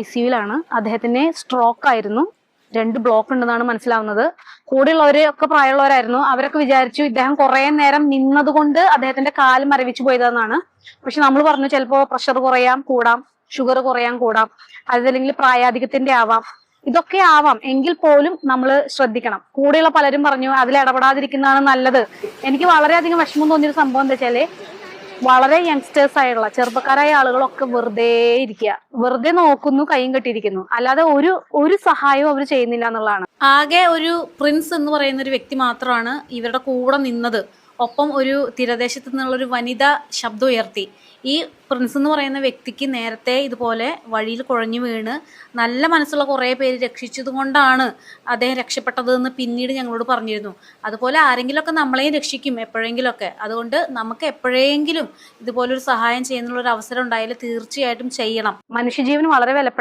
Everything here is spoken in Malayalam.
ഐ സിയുലാണ്. അദ്ദേഹത്തിന് സ്ട്രോക്ക് ആയിരുന്നു. രണ്ട് ബ്ലോക്ക് ഉണ്ടെന്നാണ് മനസ്സിലാവുന്നത്. കൂടെയുള്ളവരൊക്കെ പ്രായമുള്ളവരായിരുന്നു. അവരൊക്കെ വിചാരിച്ചു ഇദ്ദേഹം കുറെ നേരം നിന്നതുകൊണ്ട് അദ്ദേഹത്തിന്റെ കാൽ മരവിച്ചു പോയതെന്നാണ്. പക്ഷെ നമ്മൾ പറഞ്ഞു ചിലപ്പോ പ്രഷർ കുറയാം കൂടാം ഷുഗർ കുറയാൻ കൂടാം. അതല്ലെങ്കിൽ പ്രായാധികത്തിന്റെ ആവാം. ഇതൊക്കെ ആവാം. എങ്കിൽ പോലും നമ്മൾ ശ്രദ്ധിക്കണം. കൂടെയുള്ള പലരും പറഞ്ഞു അതിൽ ഇടപെടാതിരിക്കുന്നതാണ് നല്ലത്. എനിക്ക് വളരെയധികം വിഷമം തോന്നിയൊരു സംഭവം എന്താ വെച്ചാൽ വളരെ യങ്സ്റ്റേഴ്സ് ആയിട്ടുള്ള ചെറുപ്പക്കാരായ ആളുകളൊക്കെ വെറുതെ ഇരിക്കുക വെറുതെ നോക്കുന്നു കൈയും കെട്ടിയിരിക്കുന്നു. അല്ലാതെ ഒരു ഒരു സഹായവും അവർ ചെയ്യുന്നില്ല എന്നുള്ളതാണ്. ആകെ ഒരു പ്രിൻസ് എന്ന് പറയുന്ന ഒരു വ്യക്തി മാത്രമാണ് ഇവരുടെ കൂടെ നിന്നത്. ഒപ്പം ഒരു തീരദേശത്ത് നിന്നുള്ള ഒരു വനിത ശബ്ദം ഉയർത്തി. ഈ പ്രിൻസ് എന്ന് പറയുന്ന വ്യക്തിക്ക് നേരത്തെ ഇതുപോലെ വഴിയിൽ കുഴഞ്ഞു വീണ് നല്ല മനസ്സുള്ള കുറേ പേര് രക്ഷിച്ചത് കൊണ്ടാണ് അദ്ദേഹം രക്ഷപ്പെട്ടതെന്ന് പിന്നീട് ഞങ്ങളോട് പറഞ്ഞിരുന്നു. അതുപോലെ ആരെങ്കിലുമൊക്കെ നമ്മളെയും രക്ഷിക്കും എപ്പോഴെങ്കിലുമൊക്കെ. അതുകൊണ്ട് നമുക്ക് എപ്പോഴെങ്കിലും ഇതുപോലൊരു സഹായം ചെയ്യുന്നുള്ള ഒരു അവസരം ഉണ്ടായാൽ തീർച്ചയായിട്ടും ചെയ്യണം. മനുഷ്യജീവൻ വളരെ വിലപ്പെട്ട